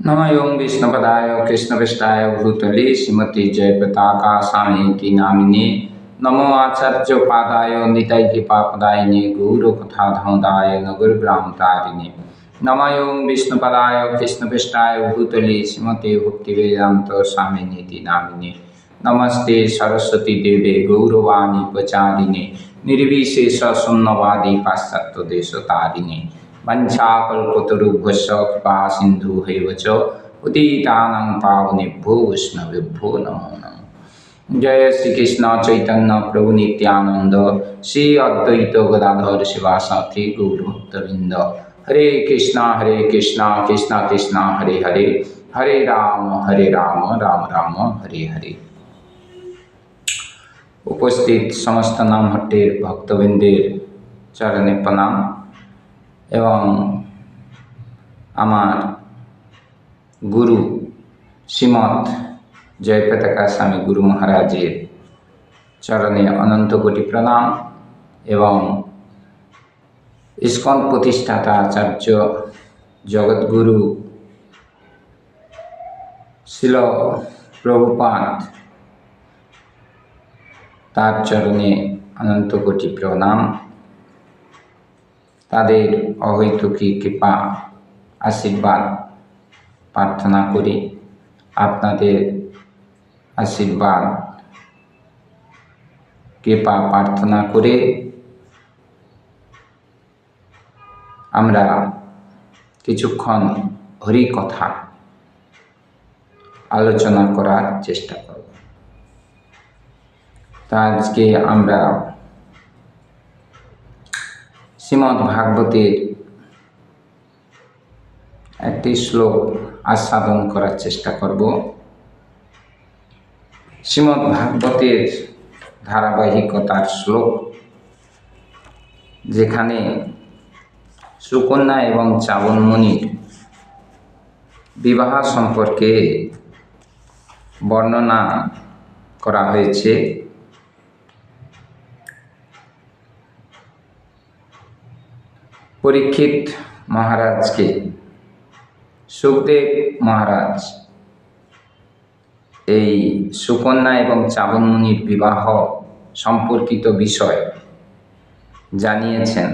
नमः ओं विष्णुपदाय कृष्णपृष्ठाय भूतले श्रीमती जयपताका स्वामीति नामिने नमो आचार्योपादाय निताय कृपापदायिने गौरकथाधमदाय नगरग्रामतारिणे नमः ओं विष्णुपदाय कृष्णपृष्ठाय भूतले श्रीमते भक्तिवेदान्त स्वामिनीति नामिने नमस्ते सरस्वती देवे गौरवाणी प्रचारिणे निर्विशेष शून्यवादी पाश्चात्यदेशतारिणे वञ्चाकल्पतरुभ्यश्च कृपा सिन्धुहैव च उदितानां पावनेभ्यो वैष्णवेभ्यो नमो नमः जय श्री कृष्ण चैतन्य प्रभु नित्यानंद श्री अद्वैत गदाधर शिवासाथी गौर भक्तवृंद हरे कृष्णा हरे कृष्णा कृष्णा कृष्णा हरे हरे हरे राम हरे राम राम राम हरे हरे উপস্থিত সমস্ত নাম হট্টের ভক্তবৃন্দের চরণে প্রণাম এবং আমার গুরু শ্রীমৎ জয়পতাকা স্বামী গুরু মহারাজের চরণে অনন্ত কোটি প্রণাম এবং ইস্কন প্রতিষ্ঠাতা আচার্য জগৎগুরু শিল প্রভুপাত তার চরণে অনন্ত কোটি প্রণাম। তাদের অহৈতুকী কৃপা, আশীর্বাদ প্রার্থনা করি। আপনাদের আশীর্বাদ, কৃপা প্রার্থনা করে আমরা কিছুক্ষণ হরি কথা আলোচনা করার চেষ্টা করব। তা আজকে আমরা শ্রীমৎ ভাগবতের একটি শ্লোক আস্বাদন করার চেষ্টা করব। শ্রীমৎ ভাগবতের ধারাবাহিকতার শ্লোক, যেখানে সুকন্যা এবং চাবনমণির বিবাহ সম্পর্কে বর্ণনা করা হয়েছে। পরীক্ষিত মহারাজকে। সুখদেব মহারাজ, এই সুকন্যা এবং চাবনমুনির বিবাহ সম্পর্কিত বিষয় জানিয়েছেন।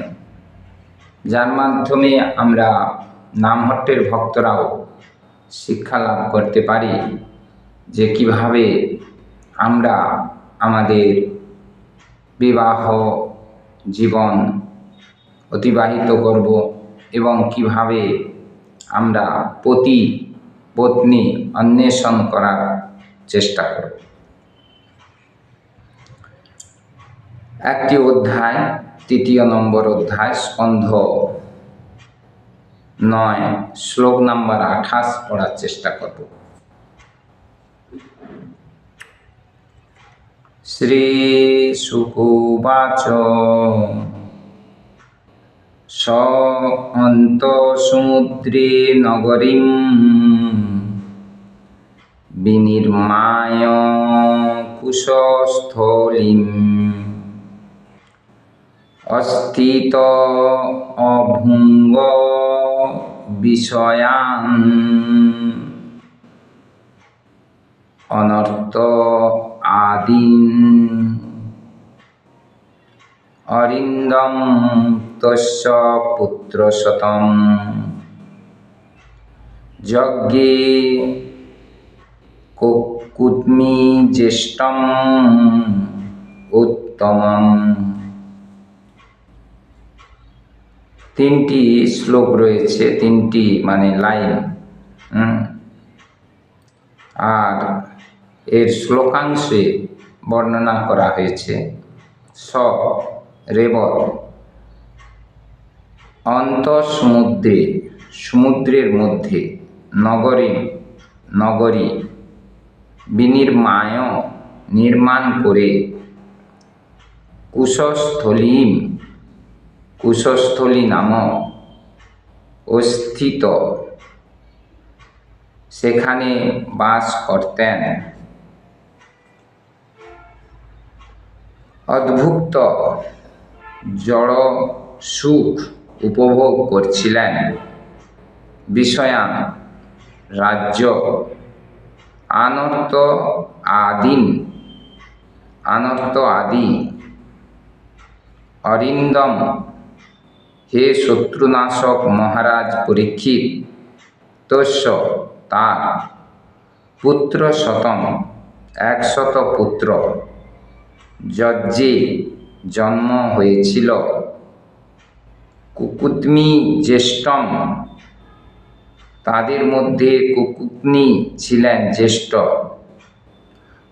যার মাধ্যমে আমরা নামহট্টের ভক্তরাও শিক্ষা লাভ করতে পারি যে কীভাবে আমরা আমাদের বিবাহ জীবন অতিবাহিত করব এবং কীভাবে আমরা পতি, পত্নী অন্বেষণ করার চেষ্টা করব। একটি অধ্যায়, তৃতীয় নম্বর অধ্যায়, স্কন্ধ নয়, শ্লোক নাম্বার আঠাশ পড়ার চেষ্টা করব। শ্রী সুকুবাচ স অন্তসমুদ্রে নগরীম বিনির্মায় কুশস্থলীম। অস্থিত অভুঙ্গ বিষয়ান অনর্থ আদিন। অরিন্দম তস্য পুত্রশতম যজ্ঞে কুদ্মি জ্যেষ্ঠম উত্তমম তিনটি শ্লোক রয়েছে, তিনটি মানে লাইন। আর এর শ্লোকাংশে বর্ণনা করা হয়েছে, স, রেবত। অন্তঃসমুদ্রে, সমুদ্রের মধ্যে, নগরী নগরী, বিনির্মায়, নির্মাণ করে কুশস্থলীম, কুশস্থলী নামক অস্থিত। সেখানে বাস করতেন। অদ্ভুত জড় সুখ উপভোগ করছিলেন। বিষয়ান, রাজ্য আনর্ত আদিন আনর্ত আদি, অরিন্দম, হে শত্রুনাশক মহারাজ পরীক্ষিত, তস্য তার পুত্র শতম, একশত পুত্র, যজ্ঞে জন্ম হয়েছিল। কুকুতমি জ্যেষ্ঠম। তাদের মধ্যে কুকুতনি ছিলেন জ্যেষ্ঠ।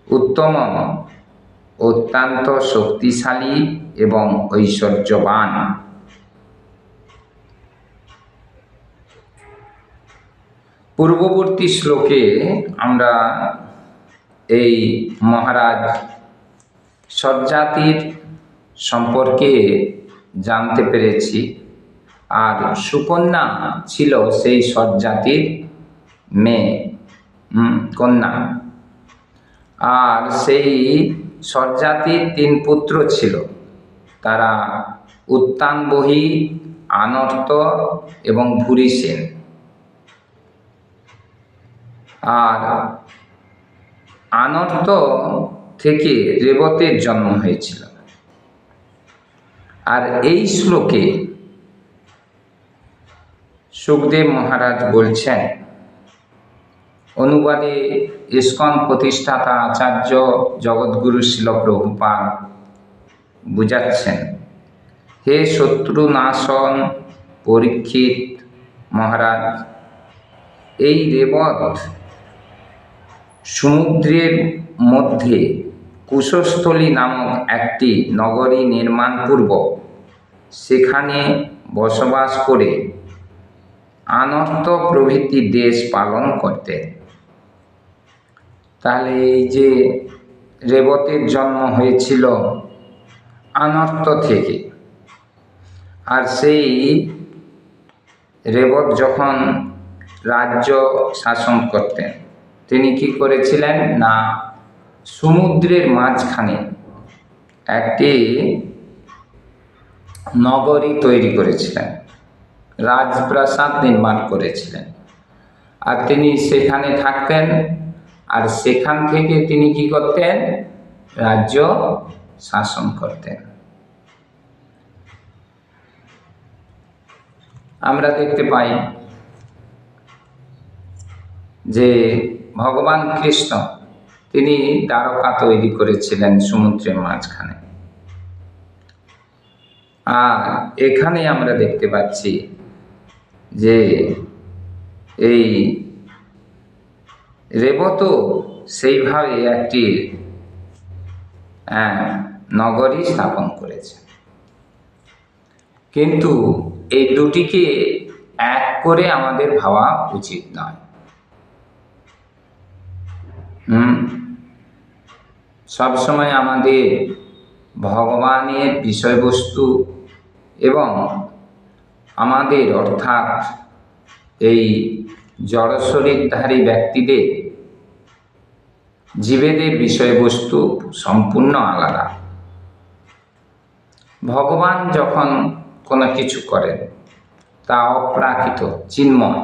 উত্তম অত্যন্ত শক্তিশালী এবং ঐশ্বর্যবান। পূর্ববর্তী শ্লোকে আমরা এই মহারাজ সজ্জাতির সম্পর্কে জানতে পেরেছি। আর সুকন্যা ছিল সেই সজ্জাতির মেয়ে কন্যা। আর সেই সজ্জাতির তিন পুত্র ছিল। তারা উত্তানবহী, আনর্ত এবং ভুরিসেন। আর আনর্ত থেকে রেবতের জন্ম হয়েছিল। আর এই শ্লোকে সুখদেব মহারাজ বলছেন, অনুবাদে ইস্কন প্রতিষ্ঠাতা আচার্য জগৎগুরু শিল প্রভুপাল বুঝাচ্ছেন, হে শত্রু নাশন পরীক্ষিত মহারাজ, এই রেবত সমুদ্রের মধ্যে কুশস্থলী নামক একটি নগরী নির্মাণপূর্বক সেখানে বসবাস করে আনর্ত প্রভৃতি দেশ পালন করতেন তাহলে এই যে রেবতের জন্ম হয়েছিল আনর্ত থেকে, আর সেই রেবত যখন রাজ্য শাসন করতেন, তিনি কি করেছিলেন? না, সমুদ্রের মাঝখানে একটি নগরী তৈরি করেছিলেন। রাজপ্রাসাদ নির্মাণ করেছিলেন। আর তিনি সেখানে থাকতেন, আর সেখান থেকে তিনি কি করতেন? রাজ্য শাসন করতেন। আমরা দেখতে পাই যে ভগবান কৃষ্ণ, তিনি দ্বারকা তৈরি করেছিলেন সমুদ্রের মাঝখানে। আর এখানে আমরা দেখতে পাচ্ছি যে এই রেবত সেইভাবে একটি নগরী স্থাপন করেছে। কিন্তু এই দুটিকে এক করে আমাদের ভাবা উচিত নয়। হুম? সবসময় আমাদের ভগবানের বিষয়বস্তু এবং আমাদের অর্থাৎ এই জড়শরীরধারী ব্যক্তিদের জীবেদের বিষয়বস্তু সম্পূর্ণ আলাদা। ভগবান যখন কোনো কিছু করেন, তা অপ্রাকৃত, চিন্ময়।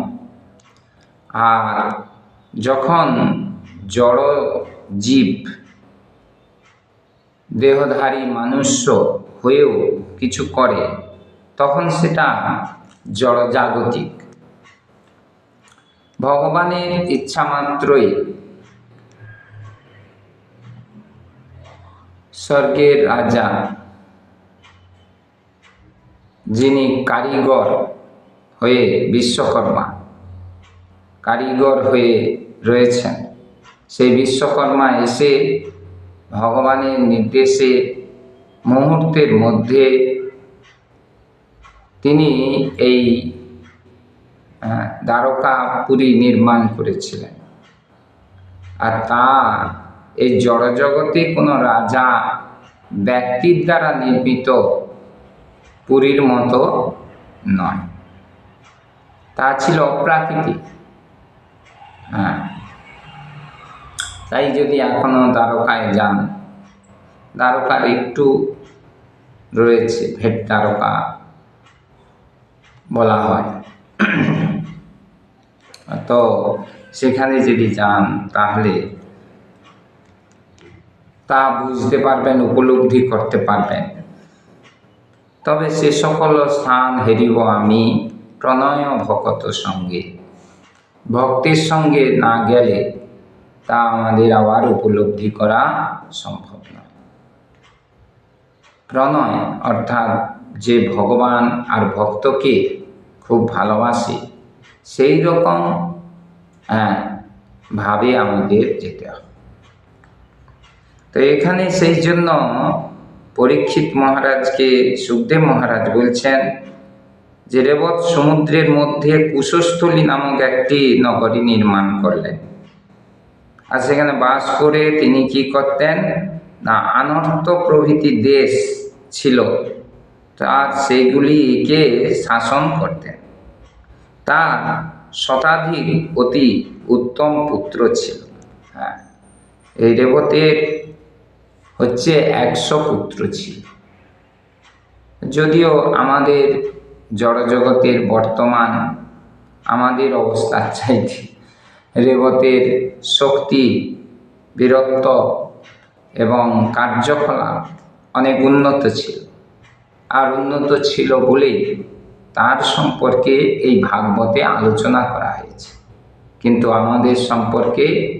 আর যখন জড় জীব, দেহধারী মানুষ্য হয়েও কিছু করে তখন সেটা জড়জাগতিক। ভগবানের ইচ্ছা মাত্রই স্বর্গের রাজা, যিনি কারিগর হয়ে বিশ্বকর্মা, কারিগর হয়ে রয়েছেন। সেই বিশ্বকর্মা এসে ভগবানের নির্দেশে মুহূর্তের মধ্যে তিনি এই দ্বারকাপুরী নির্মাণ করেছিলেন। আর তা, এই জড়জগতে কোনো রাজা ব্যক্তির দ্বারা নির্মিত পুরীর মতো নয়। তা ছিল অপ্রাকৃতিক। হ্যাঁ তাই যদি এখনও দ্বারকায় যান, দ্বারকার একটু রয়েছে ভেট দ্বারকা। বলা হয়। তো সেখানে যদি যান, তাহলে তা বুঝতে পারবেন, উপলব্ধি করতে পারবেন। তবে সে সকল স্থান হেরিব আমি প্রণয় ভকত সঙ্গে। ভক্তির সঙ্গে না গেলে তা আমাদের আবার উপলব্ধি করা সম্ভব নয়। প্রণয় অর্থাৎ যে ভগবান আর ভক্তকে খুব ভালোবাসি। সেই রকম হ্যাঁ, ভাবে আমাদের যেতে হবে তো এখানে সেই জন্য পরীক্ষিত মহারাজকে সুখদেব মহারাজ বলছেন যে রেবত সমুদ্রের মধ্যে কুশস্থলী নামক একটি নগরী নির্মাণ করলেন। আর সেখানে বাস করে তিনি কি করতেন? না আনর্ত প্রভৃতি দেশ ছিল। তার সেইগুলিকে শাসন করতেন। তার শতাধিক অতি উত্তম পুত্র ছিল। হ্যাঁ এই রেবতের হচ্ছে একশো পুত্র ছিল। যদিও আমাদের জড়জগতের বর্তমান আমাদের অবস্থার চাইতে রেবতের শক্তি, বীরত্ব এবং কার্যকলাপ অনেক উন্নত ছিল। আর উন্নত ছিল বলেই তার সম্পর্কে এই ভাগবতে আলোচনা করা হয়েছে। কিন্তু আমাদের সম্পর্কে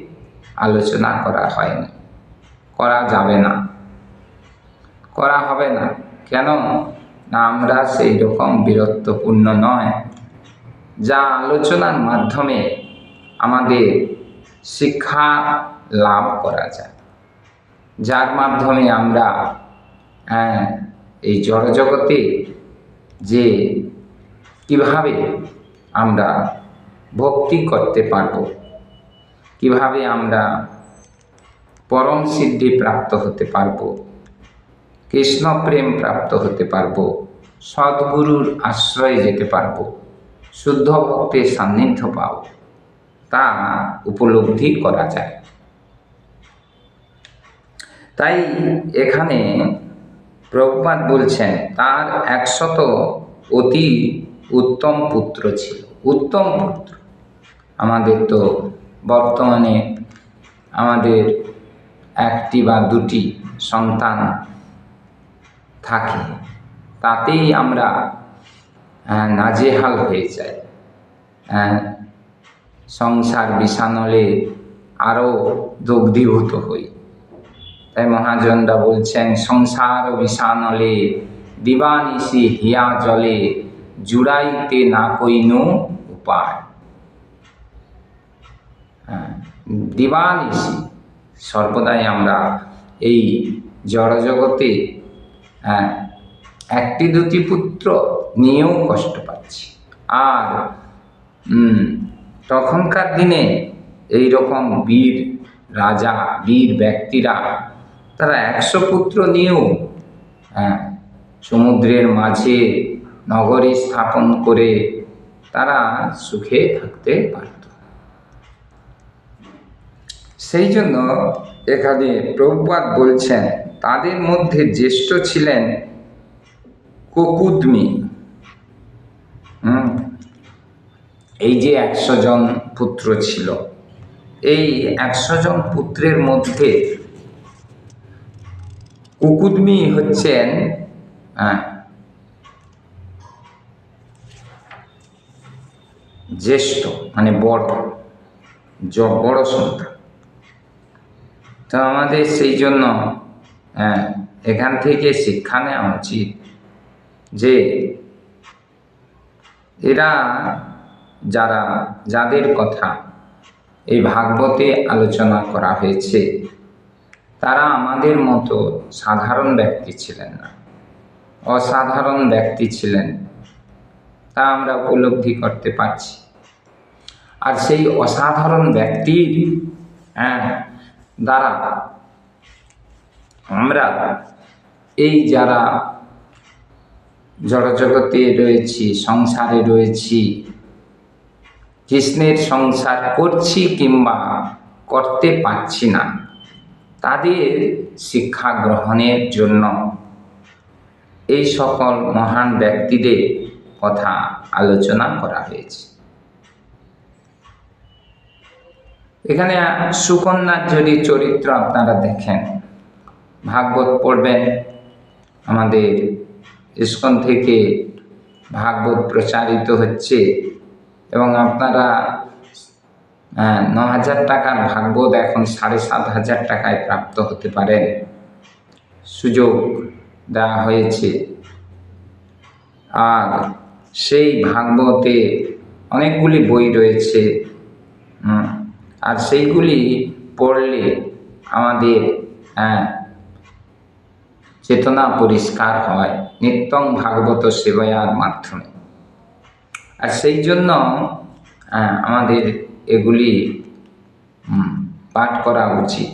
আলোচনা করা হয়নি। করা যাবে না। করা হবে না। কেন? না আমরা সেই রকম বীরত্বপূর্ণ নয়। যা আলোচনার মাধ্যমে আমাদের শিক্ষা লাভ করা যায়। যার মাধ্যমে আমরা হ্যাঁ, এই জড়জগতে যে কীভাবে আমরা ভক্তি করতে পারব? কীভাবে আমরা পরম সিদ্ধি প্রাপ্ত হতে পারব? কৃষ্ণ প্রেম প্রাপ্ত হতে পারব? সদ্গুরুর আশ্রয়ে যেতে পারব? শুদ্ধ ভক্তের সান্নিধ্য পাব? তা উপলব্ধি করা যায়। তাই এখানে প্রভুপাত বলছেন, তার একশত অতি উত্তম পুত্র ছিল। উত্তম পুত্র। আমাদের তো বর্তমানে আমাদের একটি বা দুটি সন্তান থাকে। তাতেই আমরা আহ, নাজেহাল হয়ে যাই। আহ, সংসার বিষানলে আরও দগ্ধীভূত হই। তাই মহাজনরা বলছেন সংসার বিষানলে দিবানিশি হিয়া জলে জুড়াইতে না কইনু উপায়। হ্যাঁ, দিবানিশি। সর্বদাই আমরা এই জড়জগতে হ্যাঁ, একটি দুটি পুত্র নিয়েও কষ্ট পাচ্ছি। আর তখনকার দিনে এই রকম বীর রাজা বীর ব্যক্তিরা তারা একশো পুত্র নিয়েও হ্যাঁ, সমুদ্রের মাঝে নগরী স্থাপন করে তারা সুখে থাকতে পারত। সেই জন্য এখানে প্রভুপাত বলছেন তাদের মধ্যে জ্যেষ্ঠ ছিলেন ককুদমি। এই যে একশো জন পুত্র ছিল এই একশো জন পুত্রের মধ্যে কুকুদমি হচ্ছেন হ্যাঁ, জ্যেষ্ঠ মানে বড় জ- বড় সন্তান। তো আমাদের সেই জন্য হ্যাঁ, এখান থেকে শিক্ষা নেওয়া উচিত যে এরা যারা যাদের কথা এই ভাগবতে আলোচনা করা হয়েছে তারা আমাদের মতো সাধারণ ব্যক্তি ছিলেন না। অসাধারণ ব্যক্তি ছিলেন। তা আমরা উপলব্ধি করতে পারছি। আর সেই অসাধারণ ব্যক্তির হ্যাঁ দ্বারা আমরা এই যারা জড়জগতে রয়েছি, সংসারে রয়েছি, কৃষ্ণের সংসার করছি কিংবা করতে পারছি না, তাদের শিক্ষা গ্রহণের জন্য এই সকল মহান ব্যক্তিদের কথা আলোচনা করা হয়েছে। এখানে সুকন্যার যদি চরিত্র আপনারা দেখেন, ভাগবত পড়বেন, আমাদের ইস্কন থেকে ভাগবত প্রচারিত হচ্ছে এবং আপনারা ন হাজার টাকার ভাগবত এখন সাড়ে সাত হাজার টাকায় প্রাপ্ত হতে পারেন। সুযোগ দেওয়া হয়েছে। আর সেই ভাগবতে অনেকগুলি বই রয়েছে আর সেইগুলি পড়লে আমাদের হ্যাঁ, চেতনা পরিষ্কার হয় নিত্যং ভাগবত সেবায়ার মাধ্যমে। আর সেই জন্য আহ, আমাদের এগুলি পাঠ করা উচিত।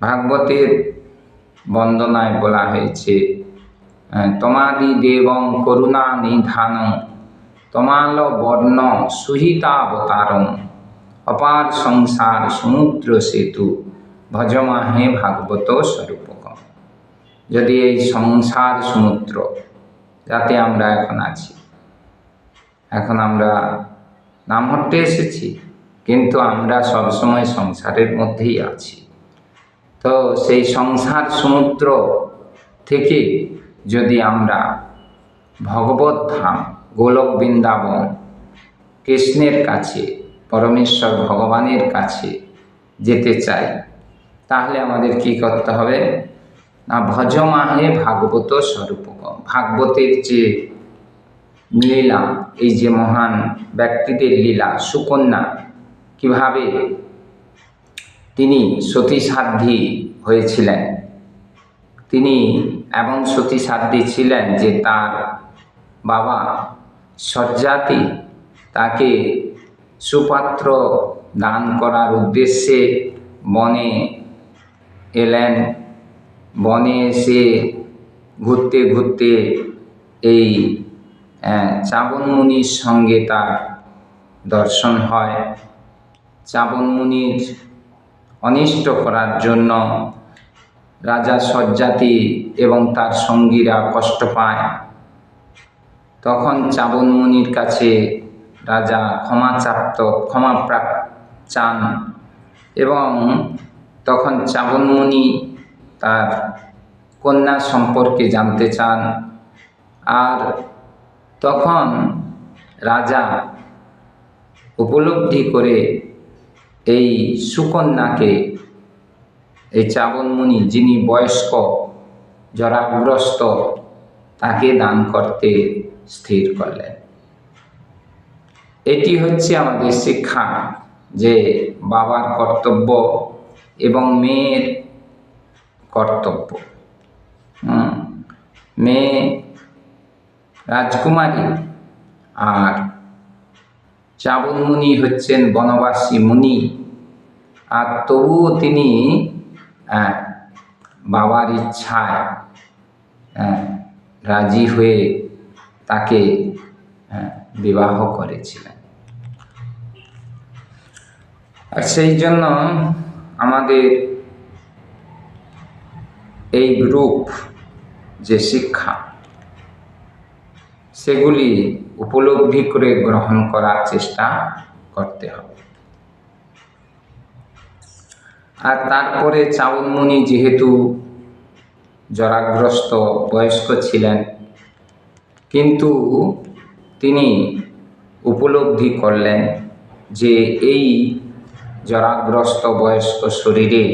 ভাগবতের বন্দনায় বলা হয়েছে আহ, তমাদি দেবং করুণা নিধান তমাল বর্ণ সুহিতাবতারম অপার সংসার সমুদ্র সেতু ভজমাহে ভাগবত স্বরূপকম। যদি এই সংসার সমুদ্র, যাতে আমরা এখন আছি। এখন আমরা নাম হট্টে এসেছি, কিন্তু আমরা সবসময় সংসারের মধ্যেই আছি। তো সেই সংসার সমুদ্র থেকে যদি আমরা ভগবত ধাম গোলক বৃন্দাবন, কৃষ্ণের কাছে, পরমেশ্বর ভগবানের কাছে যেতে চাই। তাহলে আমাদের কি করতে হবে? না, ভজমাহে ভাগবত স্বরূপকম ভাগবতের যে লীলা, এই যে মহান ব্যক্তিদের লীলা, সুকন্যা, কীভাবে তিনি সতী সাধ্যী হয়েছিলেন? তিনি এমন সতী সাধ্যী ছিলেন যে তার বাবা সজ্জাতি তাকে সুপাত্র দান করার উদ্দেশ্যে বনে এলেন। বনে এসে ঘুরতে ঘুরতে এই আহ, চাবন মুনির সঙ্গে তার দর্শন হয়। চাবন মুনির অনিষ্ট করার জন্য রাজা সজ্জাতি এবং তার সঙ্গীরা কষ্ট পায়। তখন চাবন মুনির কাছে রাজা ক্ষমা চাপ্ত ক্ষমা প্রাপ চান এবং তখন চাবন মুনি তার কন্যা সম্পর্কে জানতে চান। আর তখন রাজা উপলব্ধি করে এই সুকন্যাকে, এই চাবনমুনি যিনি বয়স্ক, জরাগ্রস্ত, তাকে দান করতে স্থির করলেন। এটি হচ্ছে আমাদের শিক্ষা যে বাবার কর্তব্য এবং মেয়ের কর্তব্য। মেয়ে রাজকুমারী আর চাবন মুনি হচ্ছেন বনবাসী মুনি। আর তবুও তিনি আহ, বাবার ইচ্ছায় আহ, রাজি হয়ে তাকে আহ, বিবাহ করেছিলেন। আর সেই জন্য আমাদের এই রূপ যে শিক্ষা সেগুলি উপলব্ধি করে গ্রহণ করার চেষ্টা করতে হবে। আর তারপরে চাউলমণি যেহেতু জরাগ্রস্ত বয়স্ক ছিলেন কিন্তু তিনি উপলব্ধি করলেন যে এই জরাগ্রস্ত বয়স্ক শরীরে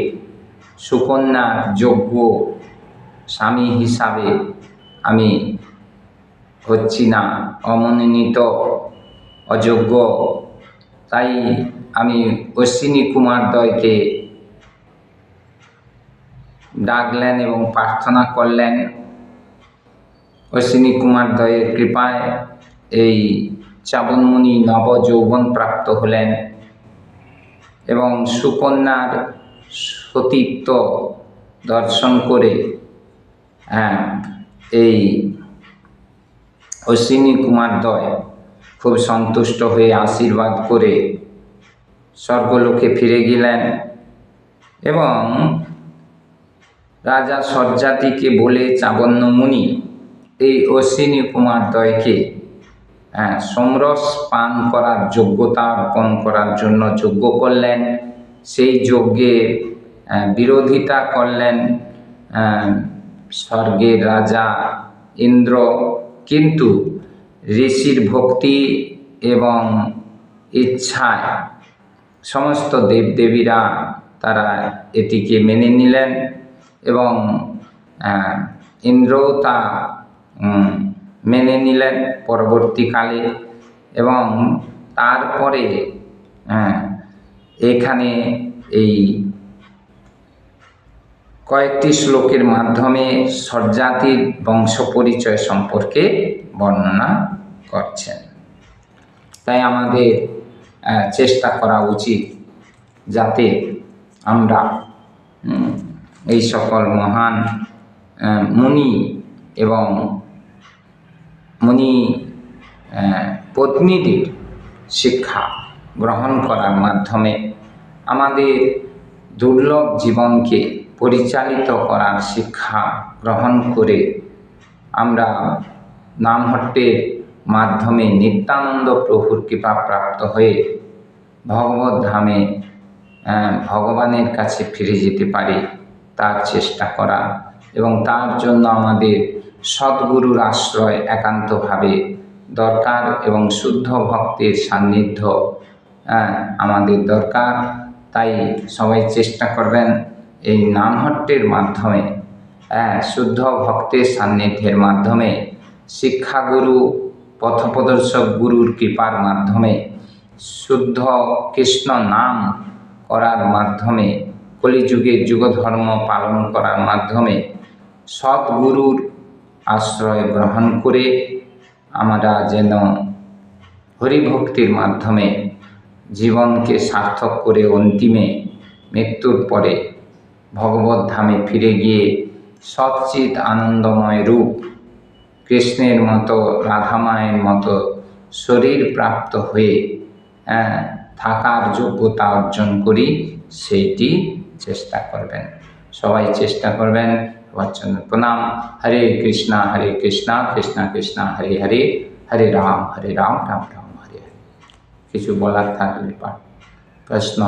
সুকন্যার যোগ্য স্বামী হিসাবে আমি হচ্ছি না। অমনোনীত, অযোগ্য। তাই আমি অশ্বিনী কুমার ডাকলেন এবং প্রার্থনা করলেন অশ্বিনী কুমার দয়ের কৃপায় এই চাবনমুনি নব যৌবন প্রাপ্ত হলেন এবং সুকন্যার সতীত্ব দর্শন করে হ্যাঁ এই অশ্বিনী কুমার দয় খুব সন্তুষ্ট হয়ে আশীর্বাদ করে স্বর্গলোকে ফিরে গেলেন এবং রাজা সজ্জাতিকে বলে চাবন্য মুনি এই অশ্বিনী কুমার দয়কে হ্যাঁ, সোমরস পান করার যোগ্যতা অর্পণ করার জন্য যজ্ঞ করলেন। সেই যজ্ঞে বিরোধিতা করলেন স্বর্গের রাজা ইন্দ্র। কিন্তু ঋষির ভক্তি এবং ইচ্ছায় সমস্ত দেবদেবীরা তারা এটিকে মেনে নিলেন এবং ইন্দ্রও তা মেনে নিলেন পরবর্তীকালে এবং তারপরে আহ, এখানে এই কয়েকটি শ্লোকের মাধ্যমে স্বরজাতির বংশ পরিচয় সম্পর্কে বর্ণনা করছেন। তাই আমাদের চেষ্টা করা উচিত যাতে আমরা এই সকল মহান মুনি এবং মুনি পত্নীদের শিক্ষা গ্রহণ করার মাধ্যমে আমাদের দুর্লভ জীবনকে পরিচালিত করার শিক্ষা গ্রহণ করে আমরা নামহট্টের মাধ্যমে নিত্যানন্দ প্রভুর কৃপা প্রাপ্ত হয়ে ভগবত ধামে ভগবানের কাছে ফিরে যেতে পারি তার চেষ্টা করা এবং তার জন্য আমাদের সদ্গুরুর আশ্রয় একান্তভাবে দরকার এবং শুদ্ধ ভক্তের সান্নিধ্য আমাদের দরকার। তাই সবাই চেষ্টা করবেন এই নামহট্টের মাধ্যমে শুদ্ধ ভক্তের সান্নিধ্যের মাধ্যমে, শিক্ষাগুরু, পথপ্রদর্শক গুরুর কৃপার মাধ্যমে, শুদ্ধ কৃষ্ণ নাম করার মাধ্যমে কলিযুগে যুগধর্ম পালন করার মাধ্যমে সৎগুরুর আশ্রয় গ্রহণ করে আমরা যেন হরিভক্তির মাধ্যমে জীবনকে সার্থক করে অন্তিমে মৃত্যুর পরে ভগবত ধামে ফিরে গিয়ে সচ্চিত আনন্দময় রূপ কৃষ্ণের মতো রাধামায়ের মতো শরীর প্রাপ্ত হয়ে থাকার যোগ্যতা অর্জন করি, সেইটি চেষ্টা করবেন। সবাই চেষ্টা করবেন সবার জন্য প্রণাম হরে কৃষ্ণা হরে কৃষ্ণা কৃষ্ণা কৃষ্ণা হরে হরে হরে রাম হরে রাম রাম রাম হরে হরে কিছু বলার থাকলে পাঠ প্রশ্ন